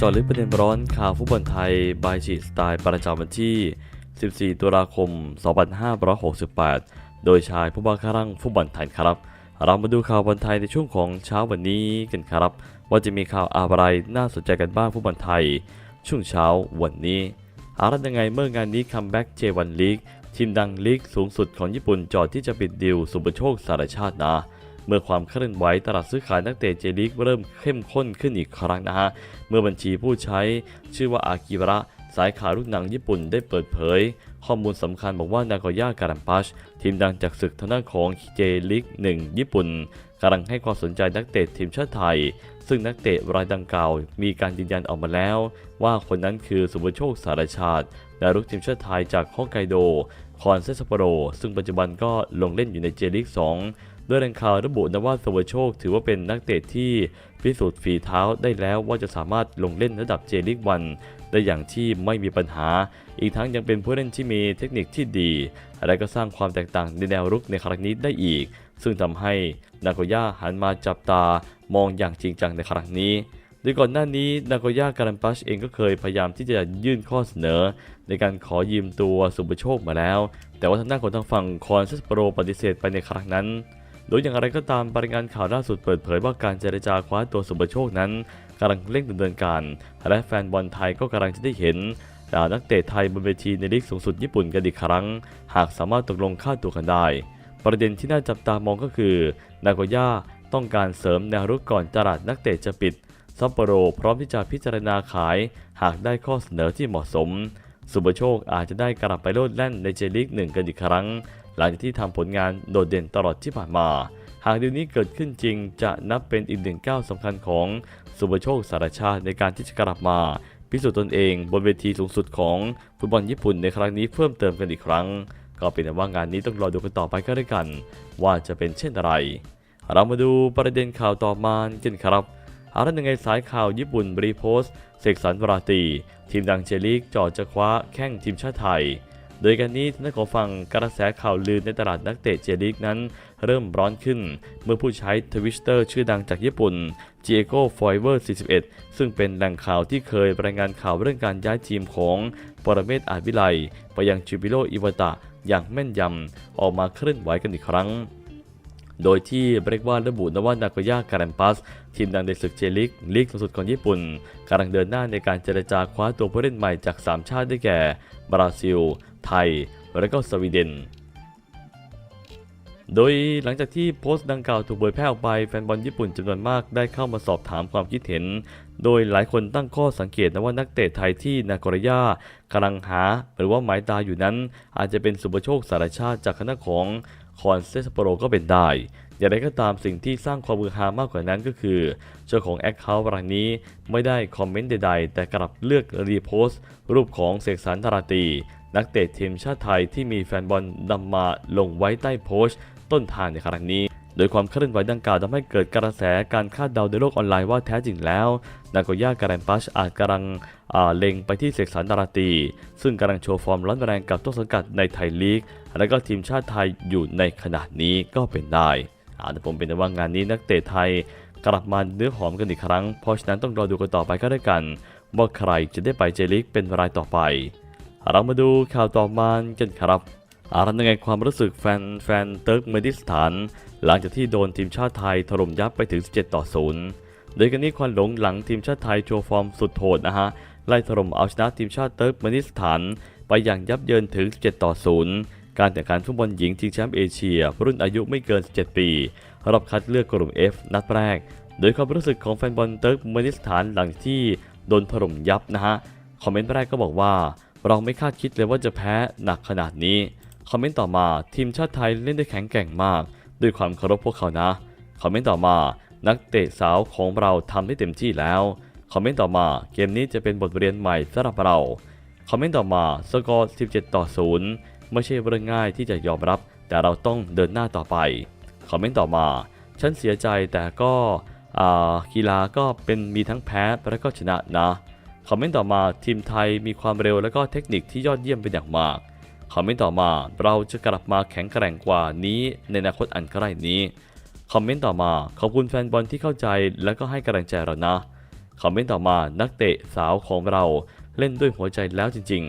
จอลึกประเด็นร้อนข่าวฟุตบอลไทยบายจีสไตล์ประจำวันที่ 14 ตุลาคม 2568 โดยชายผู้บังคับรังฟุตบอลไทยครับ เรามาดูข่าวบอลไทยในช่วงของเช้าวันนี้กันครับ ว่าจะมีข่าวอะไรน่าสนใจกันบ้างฟุตบอลไทย ช่วงเช้าวันนี้อารันยังไงเมื่องานนี้คัมแบ็กเจวันลีกทีมดังลีกสูงสุดของญี่ปุ่นจอดที่จะปิดดิวสุปโชคสารชาตินะ เมื่อความเคลื่อนไหวตลาดซื้อขายนักเตะเจลีกเริ่มเข้มข้นขึ้นอีกครั้งนะฮะ เมื่อบัญชีผู้ใช้ชื่อว่าอากิระสายข่าวลูกหนังญี่ปุ่นได้เปิดเผย ข้อมูลสำคัญบอกว่านากอย่าการัมปัชทีมดังจากศึกทางด้านของเจลีกหนึ่งญี่ปุ่นกำลังให้ความสนใจนักเตะทีมชาติไทย ซึ่งนักเตะรายดังกล่าว มีการยืนยันออกมาแล้ว ว่าคนนั้นคือสุภโชคสารชาติดารุกทีมชาติไทยจากฮอกไกโด คอนเซสโปโร ซึ่งปัจจุบันก็ลงเล่นอยู่ในเจลีก2 ด้วยแรงข่าวระบุนะว่าสุภโชค ถือว่าเป็นนักเตะที่พิสูจน์ฝีเท้าได้แล้วว่าจะสามารถลงเล่นระดับเจลีกวันได้อย่างที่ไม่มีปัญหา อีกทั้งยังเป็นผู้เล่นที่มีเทคนิคที่ดี และก็สร้างความแตกต่างในแนวรุกในครั้งนี้ได้อีก ซึ่งทำให้นาโกย่าหันมาจับตามองอย่างจริงจังในครั้งนี้โดยก่อนหน้านี้นาโกย่าการัมปัชเองก็เคยพยายามที่จะยื่นข้อเสนอ ในการขอยืมตัวสุปโชคมาแล้ว แต่ว่าทางด้านของทางฝั่งคอนเซสโปรปฏิเสธไปในครั้งนั้น โดยอย่างไรก็ตามรายงานข่าวล่าสุดเปิดเผยว่าการเจรจาคว้าตัวสุปโชคนั้นกำลังเร่งดำเนินการ และแฟนบอลไทยก็กำลังจะได้เห็นดาวนักเตะไทยบนเวทีในลีกสูงสุดญี่ปุ่นกันอีกครั้ง หากสามารถตกลงค่าตัวกันได้ ประเด็นที่น่าจับตามองก็คือ นากย่าต้องการเสริมแนวรุกก่อนตลาดนักเตะจะปิด ซัปโปโรพร้อมที่จะพิจารณาขาย หากได้ข้อเสนอที่เหมาะสม สุปโชคอาจจะได้กลับไปโลดแล่นในเจลีกหนึ่งกันอีกครั้ง หลังจากที่ทำผลงานโดดเด่นตลอดที่ผ่านมา หากดีลนี้เกิดขึ้นจริง จะนับเป็นอีกหนึ่งก้าวสำคัญของสุปโชคสารชาติในการที่จะกลับมา พิสูจน์ตนเองบนเวทีสูงสุดของฟุตบอลญี่ปุ่นในครั้งนี้เพิ่มเติมกันอีกครั้ง ก็เป็นว่างานนี้ต้องรอดูกันต่อไปก็ได้วกัน ว่าจะเป็นเช่นไร เรามาดูประเด็นข่าวต่อมากันครับอารันยังไงสายข่าวญี่ปุ่นรีโพสต์เสกสรรวราตี ทีมดังเจลีกจอดจะคว้าแข้งทีมชาติไทย โดยการนี้ท่านขอฟังกระแสข่าวลือในตลาดนักเตะเจลิกนั้น เริ่มร้อนขึ้น เมื่อผู้ใช้ทวิตเตอร์ชื่อดังจากญี่ปุ่นเจโก้ฟอยเวอร์ 41 ซึ่งเป็นแหล่งข่าวที่เคยรายงานข่าวเรื่องการย้ายทีมของปรเมศอาจวิไลไปยังจูบิโรอิวตะอย่างแม่นยำออกมาเคลื่อนไหวกันอีกครั้ง โดยที่เบรกว่าระบุนะว่านาโกย่าการัมปัส ทีมดังในศึกเจลิกลีกสูงสุดของญี่ปุ่นกำลังเดินหน้าในการเจรจาคว้าตัวผู้เล่นใหม่จาก 3 ชาติได้แก่ บราซิล ไทย และก็สวีเดนโดยหลังจากที่โพสต์ดังกล่าวถูกเผยแพร่ออกไปแฟนบอลญี่ปุ่นจำนวนมากได้เข้ามาสอบถามความคิดเห็น โดยหลายคนตั้งข้อสังเกตนะว่านักเตะไทยที่นากรย่ากำลังหา หรือว่าหมายตาอยู่นั้น อาจจะเป็นสุปโชคสารชาติจากคณะของ คอนเซสโปโรก็เป็นได้ อย่างไรก็ตามสิ่งที่สร้างความมือฮามากกว่านั้นก็คือ เจ้าของแอคเคาท์รายนี้ไม่ได้คอมเมนต์ใดๆ แต่กลับเลือกรีโพสต์ รูปของเสกสรรธาราตี นักเตะทีมชาติไทยที่มีแฟนบอลนำมาลงไว้ใต้โพสต์ ต้นทางในครั้งนี้ โดยความเคลื่อนไหวดังกล่าวทำให้เกิดกระแสการคาดเดาในโลกออนไลน์ว่าแท้จริงแล้ว นาโกย่าการันปัชอาจกำลังเล็งไปที่เสกสรรดาราตี ซึ่งกำลังโชว์ฟอร์มร้อนแรงกับต้นสังกัดในไทยลีก และก็ทีมชาติไทยอยู่ในขณะนี้ก็เป็นได้อาแต่ผมเป็นว่างานนี้นักเตะไทยกลับมาเนื้อหอมกันอีกครั้ง เพราะฉะนั้นต้องรอดูกันต่อไปก็ได้กัน ว่าใครจะได้ไปเจลิกเป็นรายต่อไป เรามาดูข่าวต่อมากันครับ อารันยังไงความรู้สึกแฟนแฟนเติร์กเมดิสถาน หลังจากที่โดนทีมชาติไทยถล่มยับไปถึง 17 ต่อ 0 โดยกันนี้ควันหลงหลังทีมชาติไทยโชว์ฟอร์มสุดโหดนะฮะ ไล่ถล่มเอาชนะทีมชาติเติร์กเมดิสถาน ไปอย่างยับเยินถึง 17 ต่อ 0 การแข่งขันฟุตบอลหญิงชิงแชมป์เอเชีย รุ่นอายุไม่เกิน 17 ปีรอบคัดเลือกกลุ่ม F นัดแรก โดยความรู้สึกของแฟนบอลเติร์กเมดิสถานหลังที่โดนถล่มยับนะฮะ คอมเมนต์แรกก็บอกว่า เราไม่คาดคิดเลยว่าจะแพ้หนักขนาดนี้ คอมเมนต์ต่อมาทีมชาติไทยเล่นได้แข็งแกร่งมาก ด้วยความเคารพพวกเขานะ คอมเมนต์ต่อมา นักเตะสาวของเราทำได้เต็มที่แล้ว คอมเมนต์ต่อมาเกมนี้จะเป็นบทเรียนใหม่สำหรับเรา คอมเมนต์ต่อมาสกอร์ 17 ต่อ 0 ไม่ใช่เรื่องง่ายที่จะยอมรับ แต่เราต้องเดินหน้าต่อไป คอมเมนต์ต่อมา ฉันเสียใจแต่ก็อ่ากีฬาก็เป็นมีทั้งแพ้และก็ชนะนะ คอมเมนต์ต่อมาทีมไทยมีความเร็วและก็เทคนิคที่ยอดเยี่ยมเป็นอย่างมาก คอมเมนต์ต่อมาเราจะกลับมาแข็งแกร่งกว่านี้ในอนาคตอันใกล้นี้คอมเมนต์ต่อมาขอบคุณแฟนบอลที่เข้าใจและก็ให้กำลังใจเรานะคอมเมนต์ต่อมานักเตะสาวของเราเล่นด้วยหัวใจแล้วจริง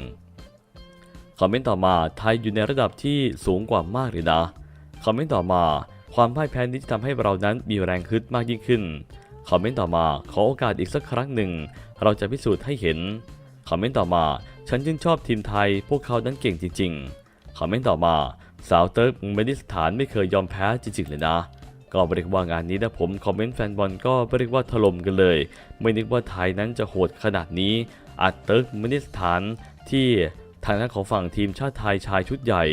ๆคอมเมนต์ต่อมาไทยอยู่ในระดับที่สูงกว่ามากเลยนะคอมเมนต์ต่อมาความพ่ายแพ้นี้จะทำให้เรานั้นมีแรงฮึดมากยิ่งขึ้นคอมเมนต์ต่อมาขอโอกาสอีกสักครั้งหนึ่ง เราจะพิสูจน์ให้เห็นคอมเมนต์ต่อมา ฉันชื่นชอบทีมไทย พวกเขานั้นเก่งจริงๆคอมเมนต์ต่อมา สาวเติร์กเมดิสถานไม่เคยยอมแพ้จริงๆเลยนะ ก็เรียกว่างานนี้นะผมคอมเมนต์แฟนบอลก็เรียกว่าถล่มกันเลย ไม่นึกว่าไทยนั้นจะโหดขนาดนี้อัดเติร์กเมนิสถานที่ทางด้านของฝั่งทีมชาติไทยชายชุดใหญ่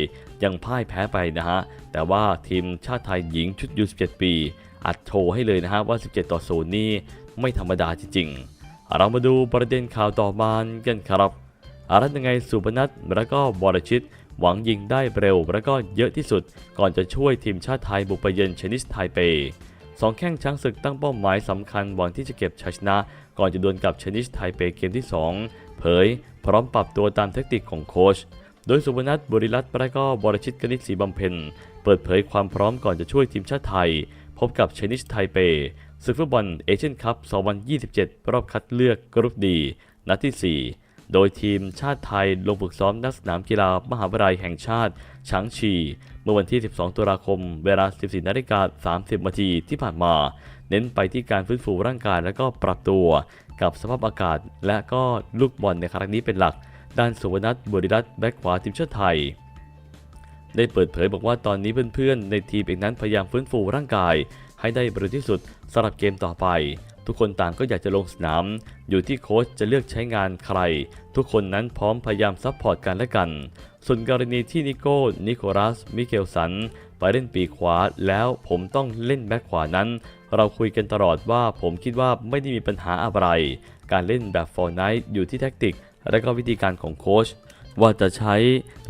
ยังพ่ายแพ้ไปนะฮะ แต่ว่าทีมชาติไทยหญิงชุดยู17 ปี อัดโชว์ให้เลยนะฮะว่า 17 ต่อ 0 นี่ไม่ธรรมดาจริงๆ เรามาดูประเด็นข่าวต่อมากันครับ อารัตยังไงสุพนัทแล้วก็บรชิต หวังยิงได้เร็วแล้วก็เยอะที่สุด ก่อนจะช่วยทีมชาติไทยบุกไปเยือนชนิสไทเปสองแข้งช้างศึกตั้งเป้าหมายสำคัญหวังที่จะเก็บชัยชนะ ก่อนจะดวลกับชนิสไทเปเกมที่ 2 เผย พร้อมปรับตัวตามเทคนิคของโค้ชโดยสุพนัทบริรัตน์และก็บรชิตกนิษฐ์ศรีบำเพ็ญเปิดเผยความพร้อมก่อนจะช่วยทีมชาติไทย พบกับชนิสไทเปศึกฟุตบอลเอเชียนคัพ 2027 รอบคัดเลือกกรุ๊ปดี นัดที่ 4 โดยทีมชาติไทยลงฝึกซ้อมนักสนามกีฬามหาวิทยาลัยแห่งชาติฉางชี เมื่อวันที่ 12 ตุลาคม เวลา 14 นาฬิกา 30 นาทีที่ผ่านมา เน้นไปที่การฟื้นฟูร่างกายและก็ปรับตัว กับสภาพอากาศ และก็ลูกบอลในครั้งนี้เป็นหลัก ด้านสุวรรณัฐบุริรัตน์แบ็คขวาทีมชาติไทยได้เปิดเผยบอกว่าตอนนี้เพื่อนๆ ในทีมเองนั้นพยายามฟื้นฟูร่างกาย ให้ได้บริที่สุดสำหรับเกมต่อไป ทุกคนต่างก็อยากจะลงสนาม อยู่ที่โค้ชจะเลือกใช้งานใคร ทุกคนนั้นพร้อมพยายามซัพพอร์ตกันและกัน ส่วนกรณีที่นิโก้ นิโคลัส มิเกลสัน ไปเล่นปีขวาแล้วผมต้องเล่นแบ็คขวานั้น เราคุยกันตลอดว่าผมคิดว่าไม่ได้มีปัญหาอะไร การเล่นแบบฟอร์ไนท์อยู่ที่แท็กติก และก็วิธีการของโค้ชว่าจะใช้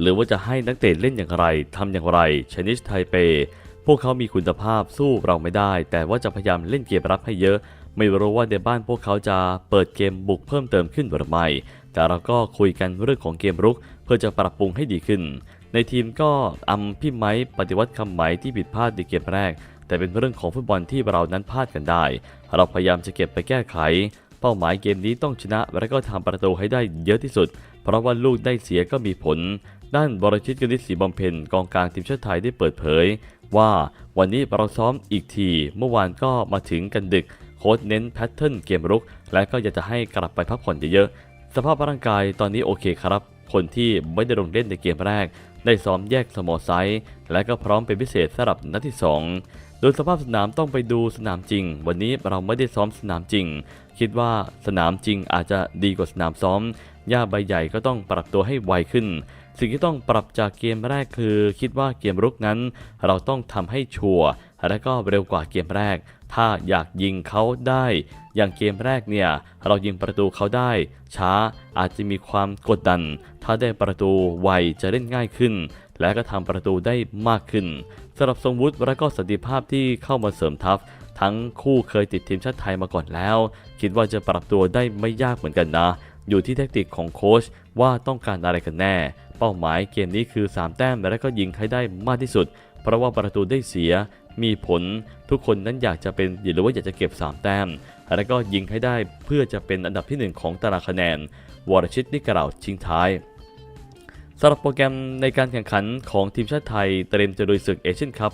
หรือว่าจะให้นักเตะเล่นอย่างไรทำอย่างไรชนิสไทเป พวกเขามีคุณภาพสู้เราไม่ได้ แต่ว่าจะพยายามเล่นเกมรับให้เยอะ ไม่รู้ว่าในบ้านพวกเขาจะเปิดเกมบุกเพิ่มเติมขึ้นหรือไม่ แต่เราก็คุยกันเรื่องของเกมรุก เพื่อจะปรับปรุงให้ดีขึ้น ในทีมก็อำพี่ไม้ปฏิวัติคำไหมที่ผิดพลาดในเกมแรก แต่เป็นเรื่องของฟุตบอลที่เรานั้นพลาดกันได้ เราพยายามจะเก็บไปแก้ไข เป้าหมายเกมนี้ต้องชนะ และก็ทำประตูให้ได้เยอะที่สุด เพราะว่าลูกได้เสียก็มีผล ด้านบรชิตกนิษฐ์ศรีบำเพ็ญกองกลางทีมชาติไทยได้เปิดเผย ว่าวันนี้เราซ้อมอีกที เมื่อวานก็มาถึงกันดึกโค้ชเน้นแพทเทิร์นเกมรุก และก็อยากจะให้กลับไปพักผ่อนเยอะๆ สภาพร่างกายตอนนี้โอเคครับ คนที่ไม่ได้ลงเล่นในเกมแรก ได้ซ้อมแยกสมอไซส์และก็พร้อมเป็นพิเศษสำหรับนัดที่ 2 โดยสภาพสนามต้องไปดูสนามจริง วันนี้เราไม่ได้ซ้อมสนามจริง คิดว่าสนามจริงอาจจะดีกว่าสนามซ้อมหญ้าใบใหญ่ก็ต้องปรับตัวให้ไวขึ้น สิ่งที่ต้องปรับจากเกมแรกคือ คิดว่าเกมรุกนั้น เราต้องทำให้ชัวร์ และก็เร็วกว่าเกมแรก ถ้าอยากยิงเขาได้ อย่างเกมแรกเนี่ยเรายิงประตูเขาได้ ช้าอาจจะมีความกดดัน ถ้าได้ประตูไวจะเล่นง่ายขึ้น และก็ทำประตูได้มากขึ้นสำหรับทรงวุฒิและก็สันติภาพที่เข้ามาเสริมทัพทั้งคู่เคยติดทีมชาติไทยมาก่อนแล้ว คิดว่าจะปรับตัวได้ไม่ยากเหมือนกันนะ อยู่ที่แทคติกของโค้ชว่าต้องการอะไรกันแน่ เป้าหมายเกมนี้คือ 3 แต้มและก็ยิงให้ได้มากที่สุด เพราะว่าประตูได้เสีย มีผลทุกคนนั้นอยากจะเป็นหรือว่าอยากจะเก็บ 3 แต้ม และก็ยิงให้ได้เพื่อจะเป็นอันดับที่ 1 ของตารางคะแนน วรชิตนิกล่าวชิงท้ายสำหรับโปรแกรมในการแข่งขันของทีมชาติไทยเตรียมจะลุยศึกเอเชียนคัพ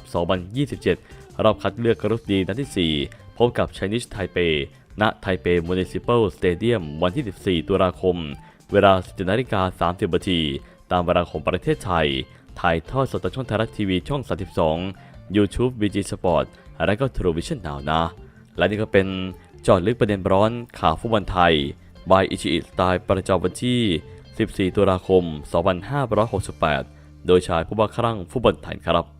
2027 รอบคัดเลือกกรุ๊ปดีนัดที่ 4 พบกับ Chinese Taipei ณไทเป Municipal Stadium วันที่ 14 ตุลาคม เวลา17นาฬิกา30นาทีตามเวลาของประเทศไทย ถ่ายทอดสดทางช่องไทยรัฐทีวีช่อง 32 YouTube VG Sport และก็ True Vision Now นะ และนี่ก็เป็นจอดลึกประเด็นร้อนข่าวฟุตบอลไทย by อิชิอิสไตล์ประจำวันที่ 14 ตุลาคม 2568 โดยชายผู้บ้าคลั่งฟุตบอลไทยครับ